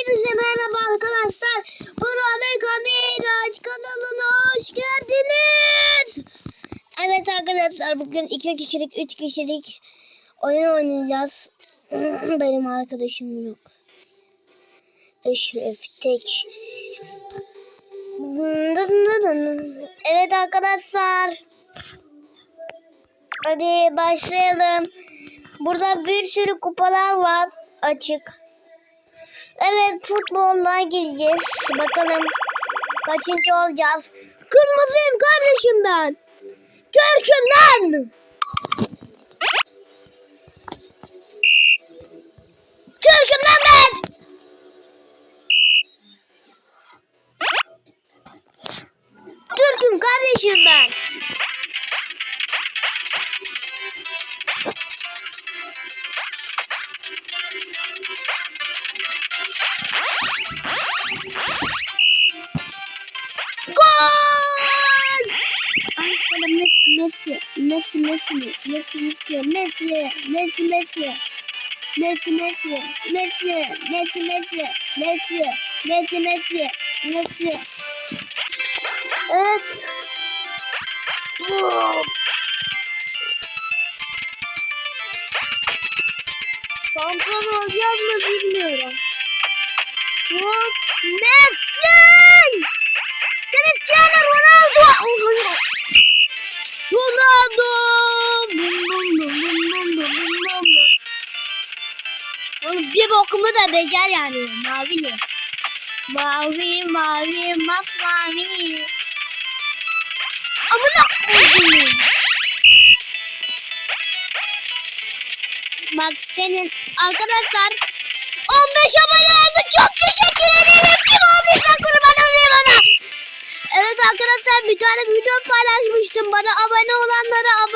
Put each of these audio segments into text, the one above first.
Hepinize merhaba arkadaşlar. Burak Miraç kanalına hoş geldiniz. Evet arkadaşlar bugün iki kişilik, üç kişilik oyun oynayacağız. Benim arkadaşım yok. Eşref tek. Evet arkadaşlar. Hadi başlayalım. Burada bir sürü kupalar var açık. Evet futbolla gireceğiz. Bakalım kaçıncı olacağız. Kırmızıyım kardeşim ben. Türk'üm. Türk'üm lan ben. Türk'üm kardeşim ben. Messi, Messi, Messi, Messi, Messi, Messi, Messi, Messi, Messi, Messi, Messi, Messi, Messi, Messi, Messi, Messi, Messi. Evet. Oh. Becer yani. Mavili. Mavi mavi masmavi. Amına koydum. Bak senin arkadaşlar 15 abone oldu. Çok teşekkür ederim. Kim olduysa kurban olayım ona. Evet arkadaşlar bir tane video paylaşmıştım. Bana abone olanlara abone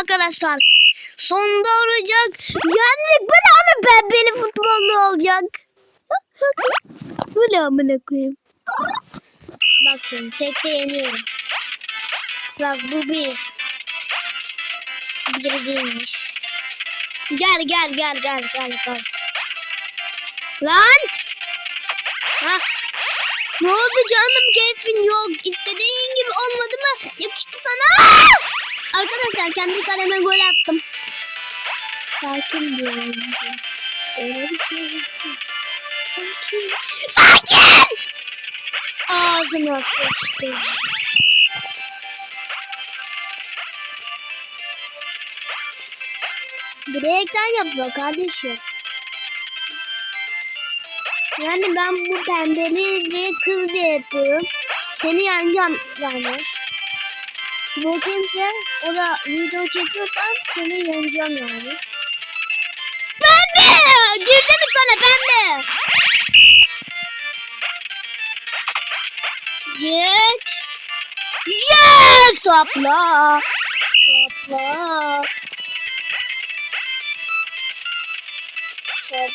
arkadaşlar. Sonda olacak. Bu ne oğlum ben benim futbollu olacak. ne amına koyayım. Bakın tekte yeniyorum. Bak bu bir. Bir değilmiş. Gel gel gel gel gel gel. Lan! Ha? Ne oldu canım keyfin yok. İstediğin gibi olmadı mı? Yakıştı sana. Aa! Arkadaşlar kendi kaleme gol attım. Sakin diyorum. Öyle bir şey. Sakin. Sakin! Sıçtı. Direkten yapıyor kardeşim. Yani ben bu pembeli ve kız diye yapıyorum. Seni yeneceğim yani. Bu kimse o da video çekiyorsan seni yeneceğim yani. Pembe! Girdi mi sana pembe? Geç. Yes! Hopla. Hopla. Hop.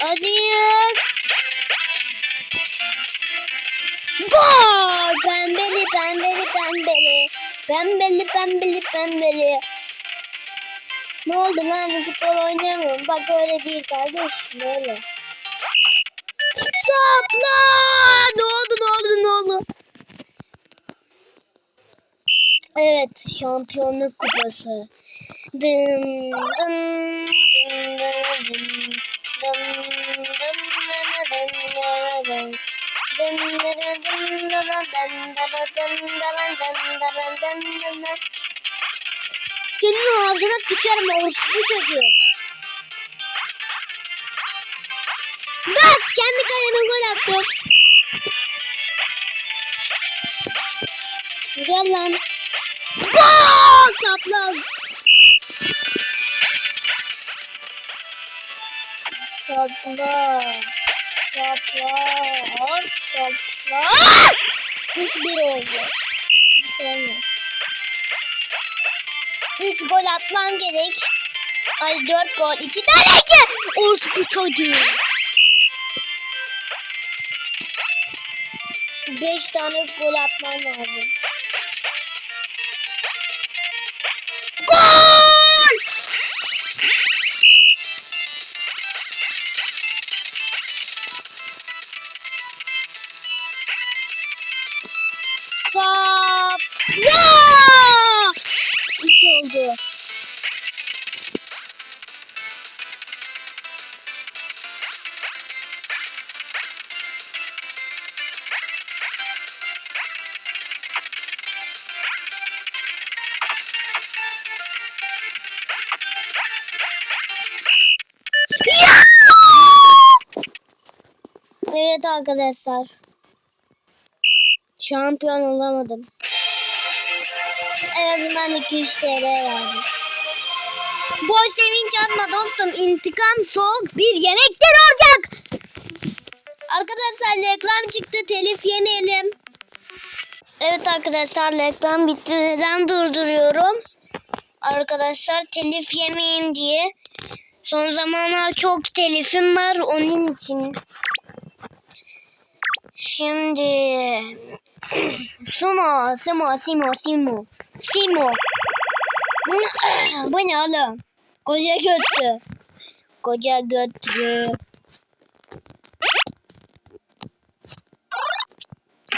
Hadi. Pembeli, pembeli, pembeli. Pembeli, pembeli. Ne oldu lan? Futbol oynayamıyorum. Bak öyle değil kardeşim. Öyle. Sapla! Ne oldu, ne oldu, ne oldu? Evet, şampiyonluk kupası. Dın dın dın dın dın. Dın dın dın dın dın Senin ağzına sıçarım orospu çocuğu. Bak kendi kaleme gol attım. Gel lan. Gol! Saplan. Sapla. Sapla. Aaaa! bir oldu. Sonra. Üç gol atmam gerek. Ay dört gol. iki tane ki. Orta çocuğu. Beş tane gol atmam lazım. Arkadaşlar. Şampiyon olamadım. En azından 200 TL verdim. Boy sevinç atma dostum. İntikam soğuk bir yemektir olacak. Arkadaşlar reklam çıktı. Telif yemeyelim. Evet arkadaşlar reklam bitti. Neden durduruyorum? Arkadaşlar telif yemeyeyim diye. Son zamanlar çok telifim var onun için. Şimdi Sumo, Sumo, Simo, Simo. Simo. Bu ne oğlum? Koca götü. Koca götü.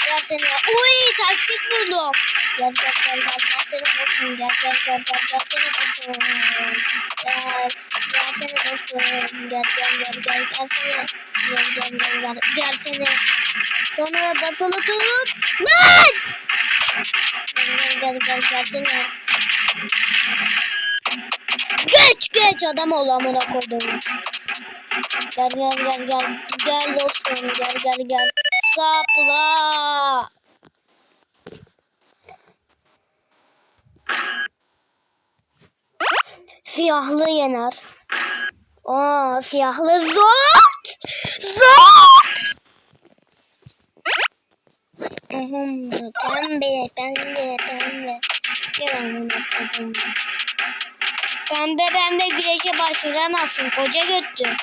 Gelsene. Uy taktik buldum. Gel gel gel gel gelsene dostum. Gel gel gel gel gelsene dostum. Gel gelsene dostum. Gel gel gel gel gelsene. Gel gel gel gel gelsene. Sonra basılı tut. Lan! Gel gel gel gelsene. Geç geç adam ol amına koydum. Gel gel gel gel. Gel dostum gel gel gel. Sapla. Siyahlı yener. Aa siyahlı zor. Zor. Uhum, pembe, pembe, pembe. Gel amına koydum. Pembe pembe güreşe başvuramazsın. Koca göttü.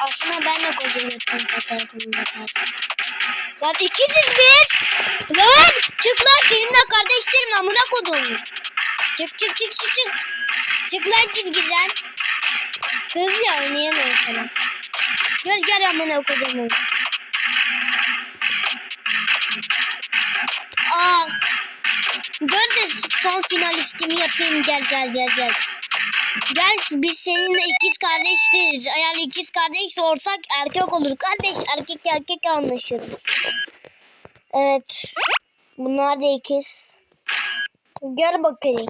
Aslında ben de göttüm fotoğrafını bakarsın. Lan ikiziz biz. Lan çık lan seninle kardeşlerim amına kodum. Çık çık çık çık çık. Çık lan çizgiden. Kız ya oynayamıyor falan. Gel gel amına kodumu. Ah. Gör de son finalistimi yapayım gel gel gel gel. Gel biz seninle ikiz kardeşleriz. Eğer ikiz kardeş olsak erkek olur. Kardeş erkek erkek anlaşırız. Evet. Bunlar da ikiz. Gel bakayım.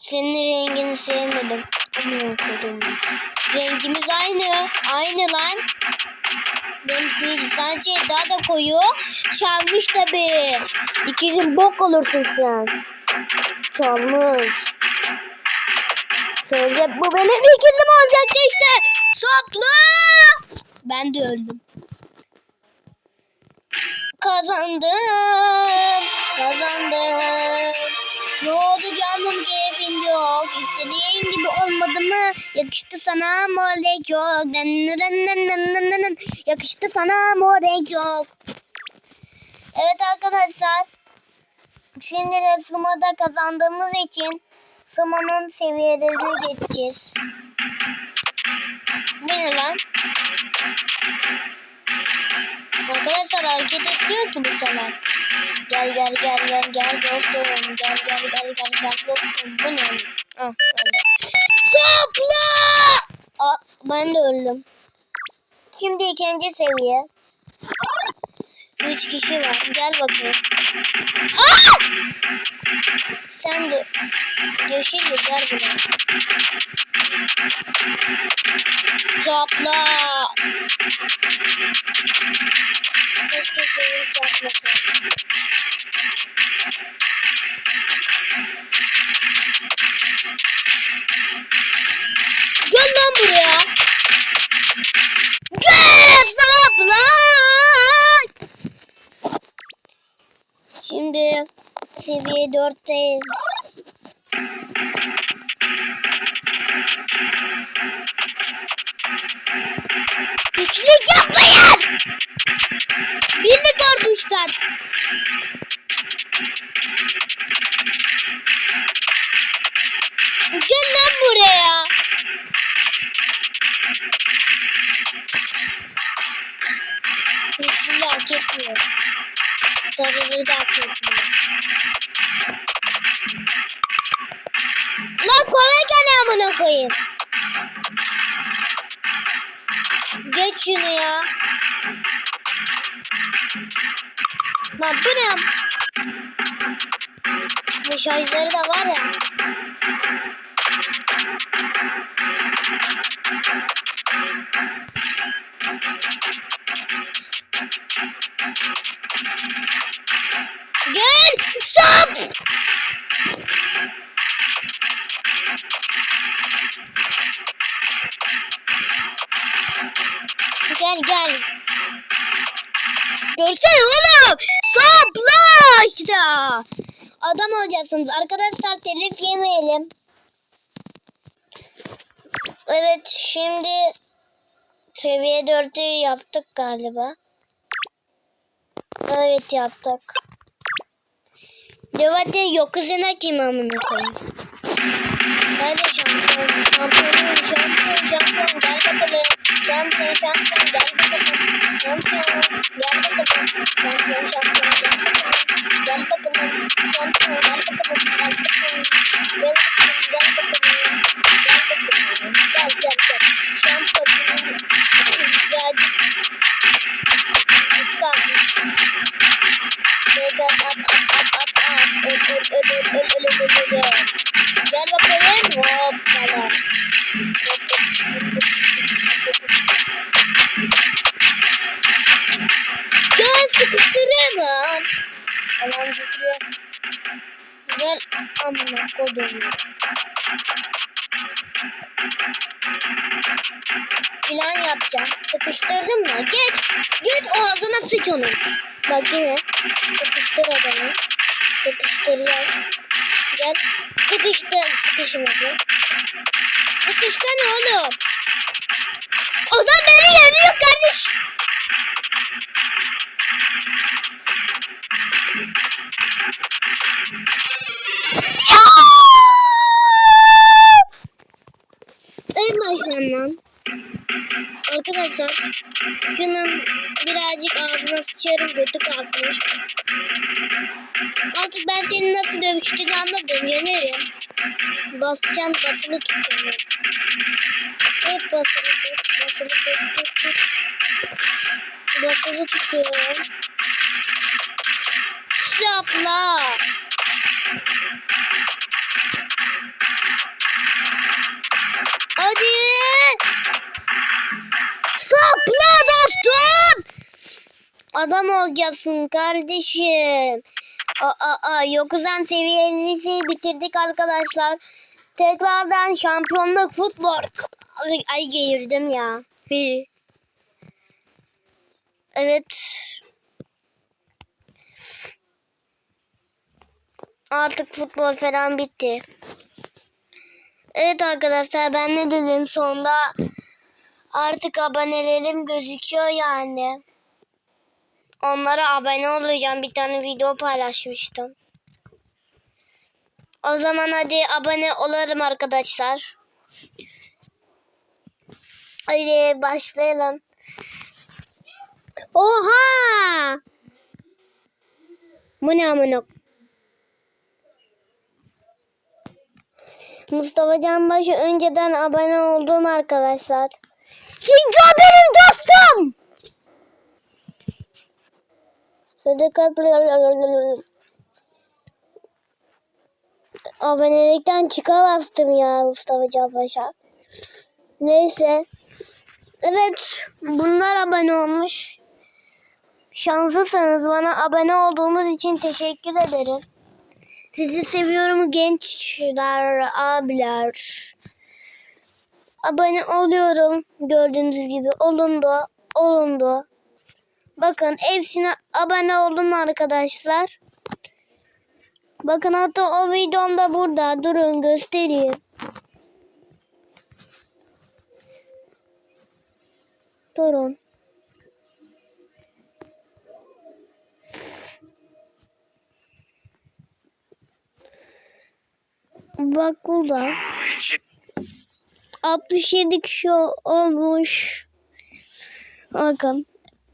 Senin rengini sevmedim. Rengimiz aynı. Aynı lan. Benimki sadece daha da koyu. Çalmış tabii. İkizin bok olursun sen. Çalmış. Söyle bu benim ikizim olacaktı işte. Sopla. Ben de öldüm. Kazandım. Kazandım. Ne oldu canım keyfin yok. İstediğin gibi olmadı mı? Yakıştı sana mor renk yok. Yakıştı sana mor renk yok. Evet arkadaşlar. Şimdi de Sumo'da kazandığımız için Sumo'nun seviyelerini geçeceğiz. Bu ne lan? Arkadaşlar hareket etmiyor ki bu salak. Gel gel gel gel gel dostum. Gel gel gel gel gel dostum. Bu ne? Ah. Zıpla! Aa, ben de öldüm. Şimdi ikinci seviye. Üç kişi var. Gel bakayım. Aa! Sen de yeşil de gel buraya. Zıpla! Keşke senin çarpmasın. Gel lan buraya. Gel sapla. Şimdi seviye 4'teyiz. Güçlük yapmayın. Birlik orduşlar. Gel buraya. Güçlüğü hak etmiyor. Sarıları da etmiyor. Lan kolay gene amına koyayım. Geç şunu ya. Lan bu ne? Mesajları da var ya. Gel gel. Görsene oğlum. Sapla işte. Adam olacaksınız. Arkadaşlar telif yemeyelim. Evet şimdi seviye 4'ü yaptık galiba. Evet yaptık. Devatin yok kızına kim amına koyayım. Hadi şampiyon, şampiyonum, şampiyon, şampiyon, gel bakalım. Şampiyon, şampiyon, gel bakalım. Şampiyon, amına kodum. Plan yapacağım. Sıkıştırdım mı? Geç. Geç o ağzına sıç onu. Bak yine. Sıkıştır adamı. Sıkıştıracağız. Gel. Sıkıştır. Sıkışmadı. Sıkıştın oğlum. Adam beni yeniyor kardeş. Basacağım basılı tutacağım. Evet basılı tut basılı tut tut tut. Basılı tutuyorum. Sapla. Hadi. Sapla dostum. Adam olacaksın kardeşim. Aa, aa, Yokuzan seviyenizi bitirdik arkadaşlar. Tekrardan şampiyonluk futbol. Ay, geğirdim ya. Hi. Evet. Artık futbol falan bitti. Evet arkadaşlar ben ne dedim sonunda artık abonelerim gözüküyor yani. Onlara abone olacağım. Bir tane video paylaşmıştım. O zaman hadi abone olalım arkadaşlar. Hadi başlayalım. Oha! Bu ne amına? Mustafa Canbaşı önceden abone oldum arkadaşlar. Çünkü benim dostum. Sadıkat Abonelikten çıkamazdım ya Mustafa Canbaş'a. Neyse. Evet. Bunlar abone olmuş. Şanslısınız. Bana abone olduğunuz için teşekkür ederim. Sizi seviyorum gençler, abiler. abone oluyorum. Gördüğünüz gibi olundu. Olundu. Bakın hepsine abone olun arkadaşlar. Bakın hatta o videomda burada. Durun göstereyim. Durun. Bak burada. 67 kişi olmuş. Bakın.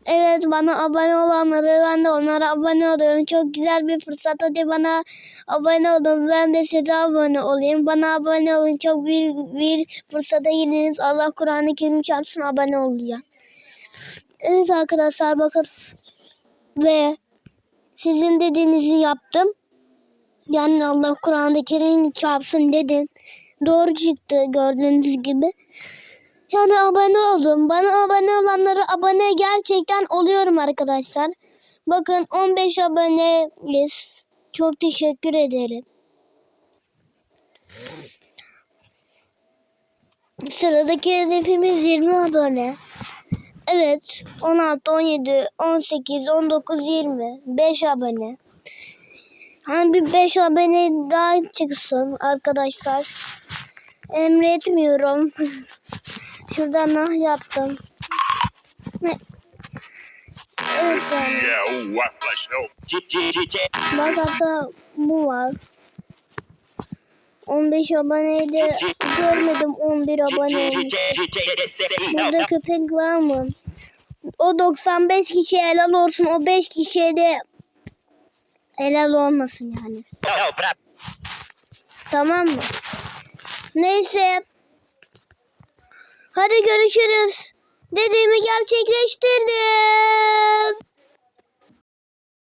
Evet bana abone olanları ben de onlara abone oluyorum. Çok güzel bir fırsat. Hadi bana abone olun. Ben de size abone olayım. Bana abone olun. Çok bir, bir fırsata girdiniz. Allah Kur'an-ı çarpsın abone oluyor. Evet arkadaşlar bakın. Ve sizin dediğinizi yaptım. Yani Allah Kur'an-ı Kerim çarpsın dedin. Doğru çıktı gördüğünüz gibi. Yani abone oldum. Bana abone olanlara abone gerçekten oluyorum arkadaşlar. Bakın 15 aboneyiz. Çok teşekkür ederim. Sıradaki hedefimiz 20 abone. Evet 16, 17, 18, 19, 20. 5 abone. Hani bir 5 abone daha çıksın arkadaşlar. Emretmiyorum. Şuradan nah yaptım. Bak hatta bu var. 15 aboneyi de görmedim 11 abone olmuş. Burada köpek var mı? O 95 kişi helal olsun. O 5 kişiye de helal olmasın yani. Tamam mı? Neyse. Hadi görüşürüz. Dediğimi gerçekleştirdim.